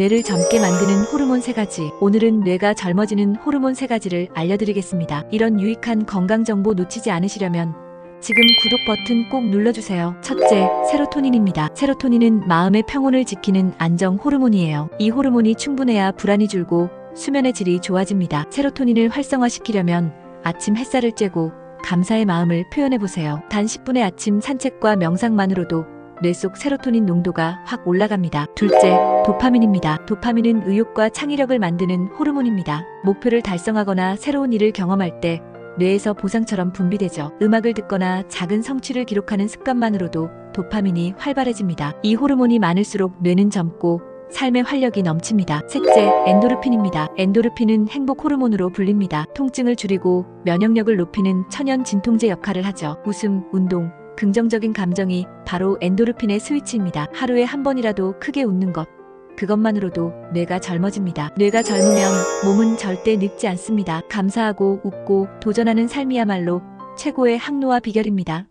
뇌를 젊게 만드는 호르몬 세 가지. 오늘은 뇌가 젊어지는 호르몬 세 가지를 알려드리겠습니다. 이런 유익한 건강 정보 놓치지 않으시려면 지금 구독 버튼 꼭 눌러주세요. 첫째, 세로토닌입니다. 세로토닌은 마음의 평온을 지키는 안정 호르몬이에요. 이 호르몬이 충분해야 불안이 줄고 수면의 질이 좋아집니다. 세로토닌을 활성화시키려면 아침 햇살을 쬐고 감사의 마음을 표현해보세요. 단 10분의 아침 산책과 명상만으로도 뇌 속 세로토닌 농도가 확 올라갑니다. 둘째, 도파민입니다. 도파민은 의욕과 창의력을 만드는 호르몬입니다. 목표를 달성하거나 새로운 일을 경험할 때 뇌에서 보상처럼 분비되죠. 음악을 듣거나 작은 성취를 기록하는 습관만으로도 도파민이 활발해집니다. 이 호르몬이 많을수록 뇌는 젊고 삶의 활력이 넘칩니다. 셋째, 엔도르핀입니다. 엔도르핀은 행복 호르몬으로 불립니다. 통증을 줄이고 면역력을 높이는 천연 진통제 역할을 하죠. 웃음, 운동, 긍정적인 감정이 바로 엔도르핀의 스위치입니다. 하루에 한 번이라도 크게 웃는 것. 그것만으로도 뇌가 젊어집니다. 뇌가 젊으면 몸은 절대 늙지 않습니다. 감사하고 웃고 도전하는 삶이야말로 최고의 항로와 비결입니다.